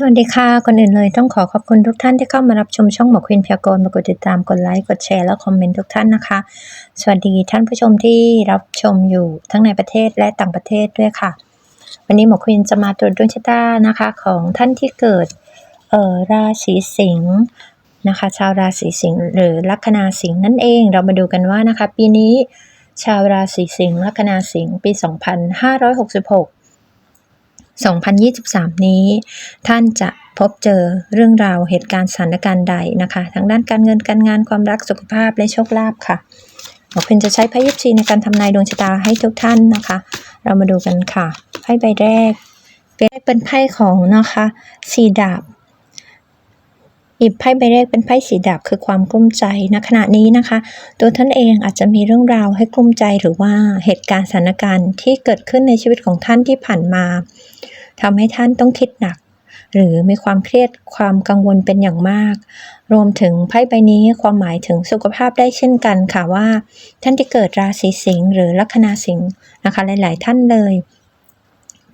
สวัสดีค่ะ ก่อนอื่นเลยต้องขอขอบคุณทุกท่านที่เข้ามารับชมช่องหมอควินพยากรณ์มากดติดตาม กดไลค์ กดแชร์ และคอมเมนต์ทุกท่านนะคะ สวัสดีท่านผู้ชมที่รับชมอยู่ทั้งในประเทศและต่างประเทศด้วยค่ะ วันนี้หมอควินจะมาตรวจดวงชะตานะคะ ของท่านที่เกิดเอ่อราศีสิงห์นะคะ ชาวราศีสิงห์หรือลัคนาสิงห์นั่นเอง เรามาดูกันว่านะคะ ปีนี้ชาวราศีสิงห์ลัคนาสิงห์ปี 2566 2023 นี้ ท่านจะพบเจอเรื่องราวเหตุการณ์สถานการณ์ใดนะคะทั้งด้านการเงินการงานความรักสุขภาพและโชคลาภค่ะหมอเพ็ญจะใช้ไพ่ยิปซีในการทำนายดวงชะตาให้ทุกท่านนะคะ เรามาดูกันค่ะไพ่ใบแรกเป็นไพ่ของนะคะสีดาบ หยิบไพ่ใบแรกเป็นไพ่สีดาบคือความกลุ้มใจณขณะนี้นะคะ ตัวท่านเองอาจจะมีเรื่องราวให้กลุ้มใจหรือว่าเหตุการณ์สถานการณ์ที่เกิดขึ้นในชีวิตของท่านที่ผ่านมาทำให้ท่านต้องคิดหนัก หรือมีความเครียดความกังวลเป็นอย่างมาก รวมถึงไพ่ใบนี้ความหมายถึงสุขภาพได้เช่นกันค่ะว่า ท่านที่เกิดราศีสิงห์หรือลัคนาสิงห์นะคะหลาย ๆ ท่านเลย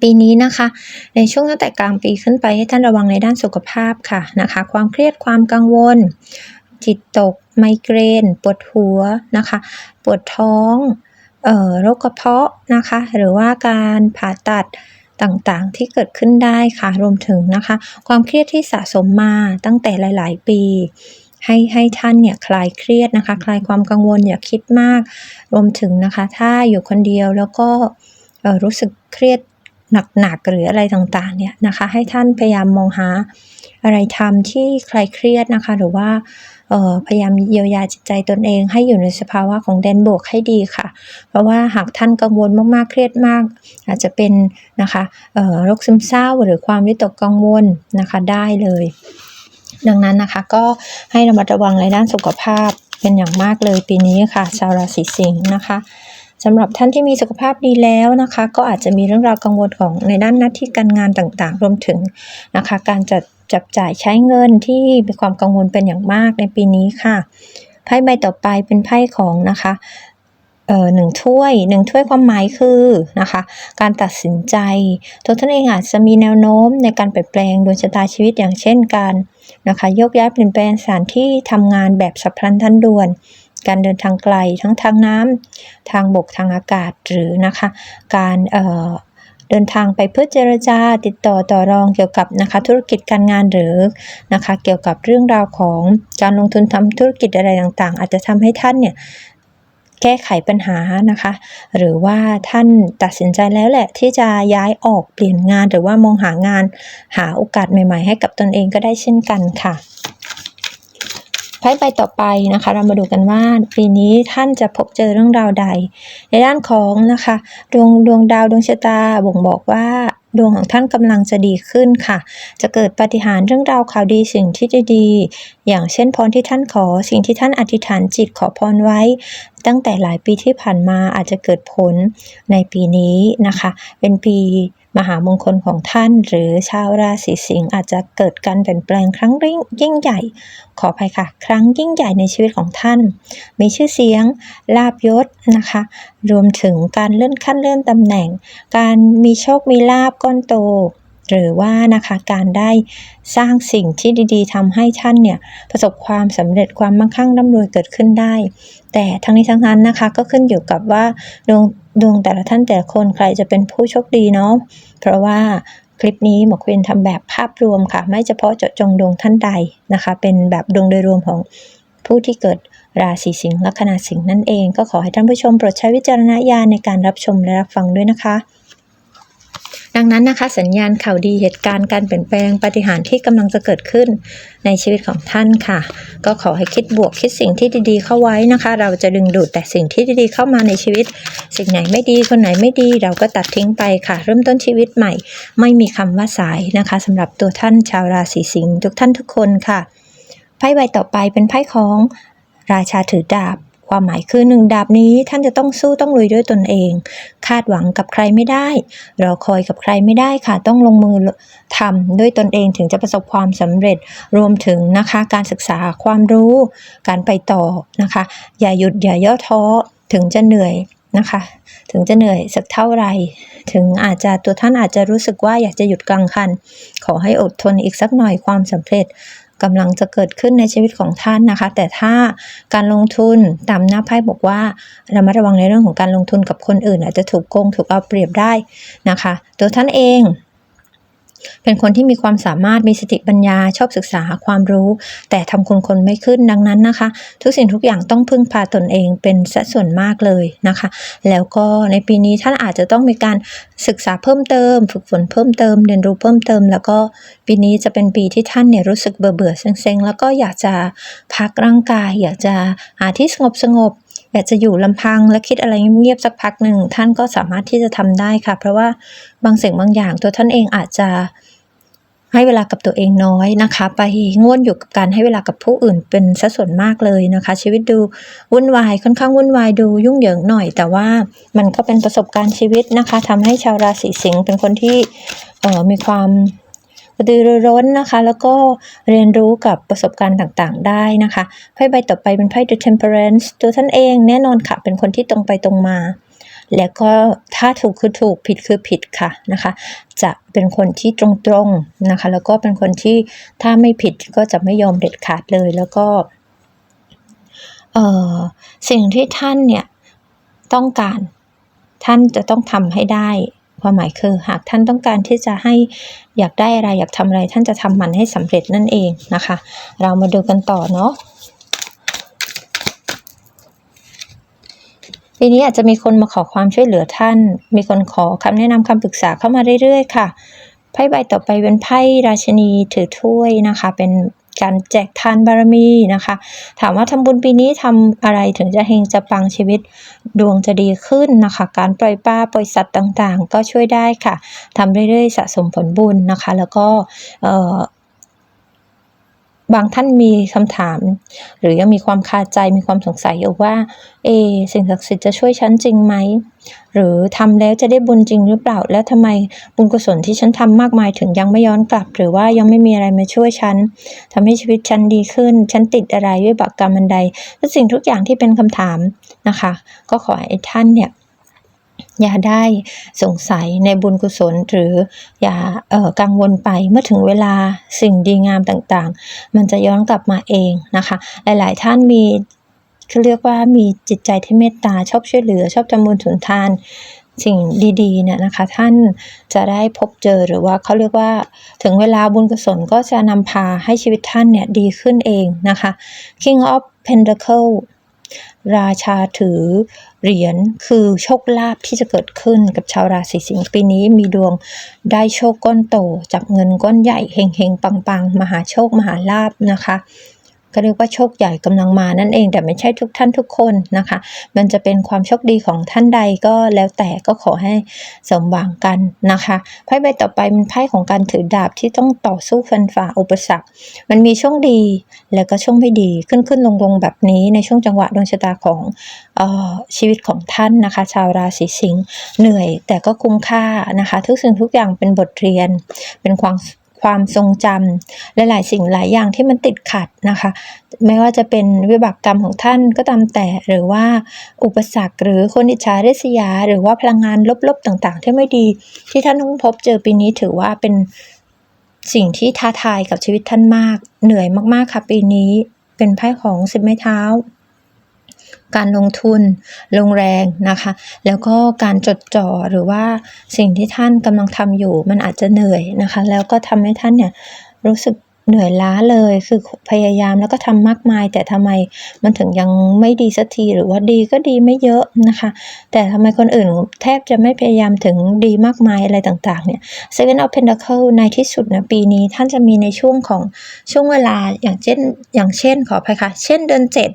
ปีนี้นะคะ ในช่วงตั้งแต่กลางปีขึ้นไปให้ท่านระวังในด้านสุขภาพค่ะนะคะ ความเครียดความกังวล จิตตก ไมเกรน ปวดหัวนะคะ ปวดท้องออโรคกระเพาะนะคะ หรือว่าการผ่าตัดต่างๆ ที่เกิดขึ้นได้ค่ะ รวมถึงนะคะ ความเครียดที่สะสมมาตั้งแต่หลาย ๆ ปี ให้ให้ท่านเนี่ยคลายเครียดนะคะ คลายความกังวลอย่าคิดมาก รวมถึงนะคะ ถ้าอยู่คนเดียวแล้วก็รู้สึกเครียด หนักๆหรืออะไรต่างๆเนี่ยนะคะให้ท่านพยายามมองหาอะไรทำที่คลายเครียดนะคะ หรือว่าออพยายามเยียวยาจิตใจตนเอง ให้อยู่ในสภาวะของแดนบวกให้ดีค่ะ เพราะว่าหากท่านกังวลมากๆเครียดมาก อาจจะเป็นนะคะออโรคซึมเศร้าหรือความวิตกกังวลนะคะได้เลย ดังนั้นนะคะก็ให้ระมัดระวังในด้านสุขภาพเป็นอย่างมากเลยปีนี้ค่ะ ชาวราศีสิงห์นะคะ สำหรับท่านที่มีสุขภาพดีแล้วนะคะ ก็อาจจะมีเรื่องราวกังวลของในด้านหน้าที่การงานต่างๆ รวมถึงนะคะ การจัดจับจ่ายใช้เงินที่มีความกังวลเป็นอย่างมากในปีนี้ค่ะไพ่ใบต่อไปเป็นไพ่ของนะคะเอ่อหนึ่งถ้วยหนึ่งถ้วยความหมายคือนะคะ การตัดสินใจตัวท่านเองอาจจะมีแนวโน้มในการเปลี่ยนแปลงดวงชะตาชีวิตอย่างเช่นการนะคะโยกย้ายเปลี่ยนแปลงสถานที่ทำงานแบบฉับพลันทันด่วน การเดินทางไกลทั้งทางน้ำทางบกทางอากาศหรือนะคะการเเดินทางไปเพื่อเจรจาติดต่อต่อรองเกี่ยวกับนะคะธุรกิจการงานหรือนะคะเกี่ยวกับเรื่องราวของการลงทุนทำธุรกิจอะไรต่างๆ อาจจะทำให้ท่านเนี่ยแก้ไขปัญหานะคะ หรือว่าท่านตัดสินใจแล้วแหละ ที่จะย้ายออกเปลี่ยนงานหรือว่ามองหางานหาโอกาสใหม่ ๆ ให้กับตนเองก็ได้เช่นกันค่ะ ไพ่ใบต่อไปนะคะ เรามาดูกันว่าปีนี้ท่านจะพบเจอเรื่องราวใด ในด้านของนะคะดวงดวงดาวดวงชะตาบ่งบอกว่าดวงของท่านกำลังจะดีขึ้นค่ะ จะเกิดปาฏิหาริย์เรื่องราวข่าวดีสิ่งที่ดีๆอย่างเช่นพรที่ท่านขอ สิ่งที่ท่านอธิษฐานจิตขอพรไว้ ตั้งแต่หลายปีที่ผ่านมาอาจจะเกิดผลในปีนี้นะคะ เป็นปี มหามงคลของท่าน หรือชาวราศีสิงห์อาจจะเกิดการเปลี่ยนแปลงครั้งยิ่งใหญ่ ขออภัยค่ะ ครั้งยิ่งใหญ่ในชีวิตของท่าน มีชื่อเสียง ลาบยศนะคะ รวมถึงการเลื่อนขั้นเลื่อนตำแหน่ง การมีโชคมีลาบก้อนโต หรือว่านะคะการได้สร้างสิ่งที่ดีๆทำให้ท่านเนี่ยประสบความสำเร็จความมั่งคั่งร่ำรวยเกิดขึ้นได้ แต่ทั้งนี้ทั้งนั้นนะคะก็ขึ้นอยู่กับว่าดวง ดวงแต่ละท่านแต่ละคนใครจะเป็นผู้โชคดีเนาะเพราะว่าคลิปนี้หมอควินทำแบบภาพรวมค่ะ ไม่เฉพาะเจาะจงดวงท่านใดนะคะ เป็นแบบดวงโดยรวมของผู้ที่เกิดราศีสิงห์ลัคนาสิงห์นั่นเอง ก็ขอให้ท่านผู้ชมโปรดใช้วิจารณญาณในการรับชมและรับฟังด้วยนะคะ ดังนั้นนะคะ สัญญาณข่าวดีเหตุการณ์การเปลี่ยนแปลงปฏิหารที่กำลังจะเกิดขึ้นในชีวิตของท่านค่ะ ก็ขอให้คิดบวกคิดสิ่งที่ดีๆเข้าไว้นะคะ เราจะดึงดูดแต่สิ่งที่ดีๆเข้ามาในชีวิต สิ่งไหนไม่ดีคนไหนไม่ดี เราก็ตัดทิ้งไปค่ะ เริ่มต้นชีวิตใหม่ ไม่มีคำว่าสายนะคะสำหรับตัวท่านชาวราศีสิงห์ทุกท่านทุกคนค่ะไพ่ใบต่อไปเป็นไพ่ของราชาถือดาบ ความหมายคือหนึ่งดาบนี้ท่านจะต้องสู้ต้องลุยด้วยตนเอง คาดหวังกับใครไม่ได้ รอคอยกับใครไม่ได้ค่ะ ต้องลงมือทำด้วยตนเองถึงจะประสบความสำเร็จรวมถึงนะคะการศึกษาความรู้ การไปต่อนะคะ อย่าหยุดอย่าย่อท้อถึงจะเหนื่อยนะคะ ถึงจะเหนื่อยสักเท่าไหร่ ถึงอาจจะตัวท่านอาจจะรู้สึกว่าอยากจะหยุดกลางคัน ขอให้อดทนอีกสักหน่อยความสำเร็จ กำลังจะเกิดขึ้นในชีวิตของท่านนะคะ แต่ถ้าการลงทุนตามหน้าไพ่บอกว่าระมัดระวังในเรื่องของการลงทุนกับคนอื่น อาจจะถูกโกงถูกเอาเปรียบได้นะคะ ตัวท่านเอง เป็นคนที่มีความสามารถมีสติปัญญาชอบศึกษาหาความรู้ แต่ทำคนคนไม่ขึ้นดังนั้นนะคะ ทุกสิ่งทุกอย่างต้องพึ่งพาตนเองเป็นสัดส่วนมากเลยนะคะ แล้วก็ในปีนี้ท่านอาจจะต้องมีการศึกษาเพิ่มเติม ฝึกฝนเพิ่มเติม เรียนรู้เพิ่มเติม แล้วก็ปีนี้จะเป็นปีที่ท่านเนี่ยรู้สึกเบื่อเบื่อเซ็งๆแล้วก็อยากจะพักร่างกาย อยากจะหาที่สงบสงบ อยากจะอยู่ลำพังและคิดอะไรเงียบๆสักพักหนึ่งท่านก็สามารถที่จะทำได้ค่ะ เพราะว่าบางสิ่งบางอย่างตัวท่านเองอาจจะให้เวลากับตัวเองน้อยนะคะ ไปง่วนอยู่กับการให้เวลากับผู้อื่นเป็นสัดส่วนมากเลยนะคะ ชีวิตดูวุ่นวายค่อนข้างวุ่นวายดูยุ่งเหยิงหน่อย แต่ว่ามันก็เป็นประสบการณ์ชีวิตนะคะทำให้ชาวราศีสิงห์เป็นคนที่เอ่อมีความ กระตือรือร้นนะคะ แล้วก็เรียนรู้กับประสบการณ์ต่างๆ ได้นะคะไพ่ใบต่อไปเป็นไพ่ The Temperance ตัวท่านเองแน่นอนค่ะ เป็นคนที่ตรงไปตรงมา แล้วก็ถ้าถูกคือถูกผิดคือผิดค่ะนะคะ จะเป็นคนที่ตรงๆนะคะ แล้วก็เป็นคนที่ถ้าไม่ผิดก็จะไม่ยอมเด็ดขาดเลย แล้วก็เออสิ่งที่ท่านเนี่ยต้องการท่านจะต้องทำให้ได้ ความหมายคือ หากท่านต้องการที่จะให้อยากได้อะไรอยากทำอะไร ท่านจะทำมันให้สำเร็จนั่นเองนะคะ เรามาดูกันต่อเนาะปีนี้อาจจะมีคนมาขอความช่วยเหลือท่าน มีคนขอคำแนะนำคำปรึกษาเข้ามาเรื่อยๆ ค่ะ ไพ่ใบต่อไปเป็นไพ่ราชนีถือถ้วยนะคะ เป็น การแจกทานบารมีนะคะ ถามว่าทำบุญปีนี้ทำอะไรถึงจะเฮงจะปังชีวิตดวงจะดีขึ้นนะคะ การปล่อยปลาปล่อยสัตว์ต่างๆ ก็ช่วยได้ค่ะทำเรื่อยๆสะสมผลบุญนะคะ แล้วก็ บางท่านมีคำถาม หรือยังมีความคาใจมีความสงสัยอยู่ว่า เอ สิ่งศักดิ์สิทธิ์จะช่วยฉันจริงไหม หรือทำแล้วจะได้บุญจริงหรือเปล่า แล้วทำไมบุญกุศลที่ฉันทำมากมายถึงยังไม่ย้อนกลับ หรือว่ายังไม่มีอะไรมาช่วยฉันทำให้ชีวิตฉันดีขึ้น ฉันติดอะไรด้วยบักกรรมอันใดทุกสิ่งทุกอย่างที่เป็นคำถามนะคะ ก็ขอให้ท่านเนี่ย อย่าได้สงสัยในบุญกุศล หรืออย่าเออกังวลไปเมื่อถึงเวลาสิ่งดีงามต่างๆ มันจะย้อนกลับมาเองนะคะ หลาย ๆ ท่านมีเขาเรียกว่ามีจิตใจที่เมตตาชอบช่วยเหลือ ชอบทำบุญสุนทานสิ่งดีๆเนี่ยนะคะ ท่านจะได้พบเจอหรือว่าเขาเรียกว่าถึงเวลาบุญกุศลก็จะนำพาให้ชีวิตท่านเนี่ยดีขึ้นเองนะคะ King of Pentacle ราชาถือเหรียญคือโชคลาภที่จะเกิดขึ้นกับชาวราศีสิงห์ปีนี้มีดวงได้โชคก้อนโตจับเงินก้อนใหญ่เฮงเฮงปังปังๆ มหาโชคมหาลาภนะคะ ก็เรียกว่าโชคใหญ่กำลังมานั่นเอง แต่ไม่ใช่ทุกท่านทุกคนนะคะ มันจะเป็นความโชคดีของท่านใดก็แล้วแต่ก็ขอให้สมหวังกันนะคะไพ่ใบต่อไปเป็นไพ่ของการถือดาบที่ต้องต่อสู้ฟันฝ่าอุปสรรค มันมีช่วงดีแล้วก็ช่วงไม่ดีขึ้นขึ้นลงลงแบบนี้ในช่วงจังหวะดวงชะตาของออชีวิตของท่านนะคะ ชาวราศีสิงห์เหนื่อยแต่ก็คุ้มค่านะคะ ทุกสิ่งทุกอย่างเป็นบทเรียนเป็นความ ความทรงจำหลายๆสิ่งหลายอย่างที่มันติดขัดนะคะ ไม่ว่าจะเป็นวิบากกรรมของท่านก็ตามแต่หรือว่าอุปสรรคหรือคนอิจฉาริษยา หรือว่าพลังงานลบๆต่างๆ ที่ไม่ดีที่ท่านต้องพบเจอปีนี้ถือว่าเป็นสิ่งที่ท้าทายกับชีวิตท่านมาก เหนื่อยมากๆค่ะปีนี้เป็นไพ่ของสิบไม้เท้า การลงทุน ลงแรงนะคะ แล้วก็การจดจ่อหรือว่าสิ่งที่ท่านกำลังทำอยู่ มันอาจจะเหนื่อยนะคะ แล้วก็ทำให้ท่านเนี่ยรู้สึกเหนื่อยล้าเลยคือพยายามแล้วก็ทำมากมาย แต่ทำไมมันถึงยังไม่ดีสักทีหรือว่าดีก็ดีไม่เยอะนะคะ แต่ทำไมคนอื่นแทบจะไม่พยายามถึงดีมากมายอะไรต่างๆเนี่ย Seven of Pentacles ในที่สุดนะปีนี้ท่านจะมีในช่วงของช่วงเวลาอย่างเช่น อย่างเช่นขออภัยค่ะ เช่นเดือนเจ็ด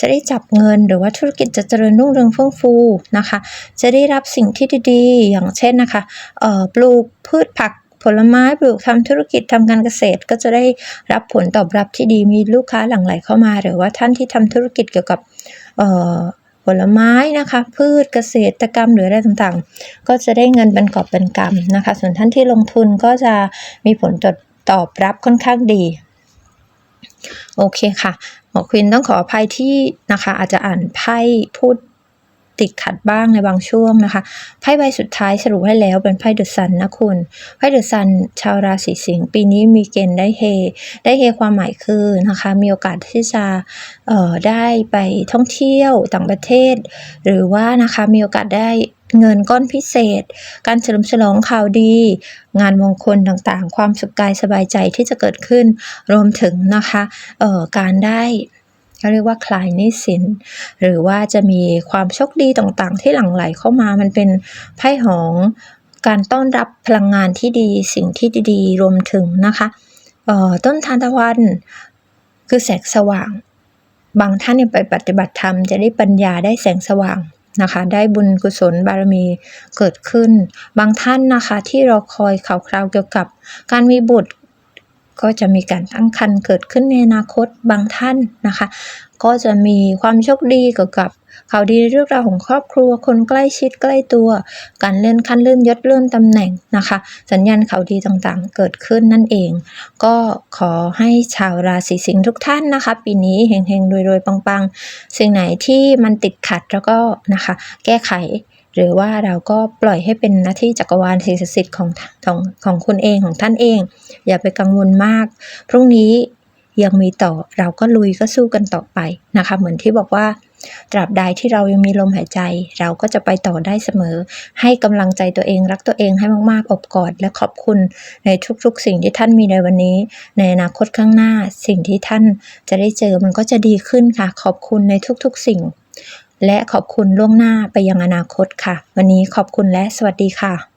จะได้จับเงินหรือว่าธุรกิจจะเจริญรุ่งเรืองเฟื่องฟูนะคะ จะได้รับสิ่งที่ดีๆ อย่างเช่นนะคะเอ่อปลูกพืชผักผลไม้ปลูกทำธุรกิจทำการเกษตรก็จะได้รับผลตอบรับที่ดีมีลูกค้าหลั่งไหลเข้ามา หรือว่าท่านที่ทำธุรกิจเกี่ยวกับเอ่อผลไม้นะคะ พืชเกษตรกรรมหรืออะไรต่างๆ ก็จะได้เงินเป็นกอบเป็นกำนะคะ ส่วนท่านที่ลงทุนก็จะมีผลตอบตอบรับค่อนข้างดี โอเคค่ะ หมอควินต้องขออภัยที่นะคะ อาจจะอ่านไพ่พูดติดขัดบ้างในบางช่วงนะคะ ไพ่ใบสุดท้ายสรุปให้แล้วเป็นไพ่เดอะซันนะคุณ ไพ่เดอะซันชาวราศีสิงห์ปีนี้มีเกณฑ์ได้เฮ ได้เฮความหมายคือนะคะ มีโอกาสที่จะได้ไปท่องเที่ยวต่างประเทศ หรือว่านะคะมีโอกาสได้ เงินก้อนพิเศษ การเฉลิมฉลองข่าวดี งานมงคลต่างๆ ความสุขกายสบายใจที่จะเกิดขึ้น รวมถึงนะคะเอ่อการได้เขาเรียกว่าคลายนี้สิน หรือว่าจะมีความโชคดีต่างๆ ที่หลั่งไหลเข้ามามันเป็นไพ่ของการต้อนรับพลังงานที่ดีสิ่งที่ดีๆ รวมถึงนะคะออต้นทานตะวันคือแสงสว่าง บางท่านไปปฏิบัติธรรมจะได้ปัญญาได้แสงสว่าง นะคะ ได้บุญกุศลบารมีเกิดขึ้น บางท่านนะคะที่รอคอยข่าวคราวเกี่ยวกับ การมีบุตร ก็จะมีการตั้งครรภ์เกิดขึ้นในอนาคตบางท่านนะคะ ก็จะมีความโชคดีเกี่ยวกับข่าวดีเรื่องราวของครอบครัว คนใกล้ชิดใกล้ตัว การเลื่อนขั้นเลื่อนยศเลื่อนตำแหน่งนะคะ สัญญาณข่าวดีต่างๆ เกิดขึ้นนั่นเอง ก็ขอให้ชาวราศีสิงห์ทุกท่านนะคะ ปีนี้เฮงๆรวยๆปังๆ สิ่งไหนที่มันติดขัดแล้วก็นะคะ แก้ไข หรือว่าเราก็ปล่อยให้เป็นหน้าที่จักรวาลสิ่งศักดิ์สิทธิ์ของของของคุณเองของท่านเอง อย่าไปกังวลมาก พรุ่งนี้ยังมีต่อเราก็ลุยก็สู้กันต่อไปนะคะ เหมือนที่บอกว่า ตราบใดที่เรายังมีลมหายใจ เราก็จะไปต่อได้เสมอ ให้กำลังใจตัวเองรักตัวเองให้มากๆอบกอด และขอบคุณในทุกๆ สิ่งที่ท่านมีในวันนี้ ในอนาคตข้างหน้า สิ่งที่ท่านจะได้เจอมันก็จะดีขึ้นค่ะ ขอบคุณในทุกๆ สิ่ง และขอบคุณล่วงหน้าไปยังอนาคตค่ะ วันนี้ขอบคุณและสวัสดีค่ะ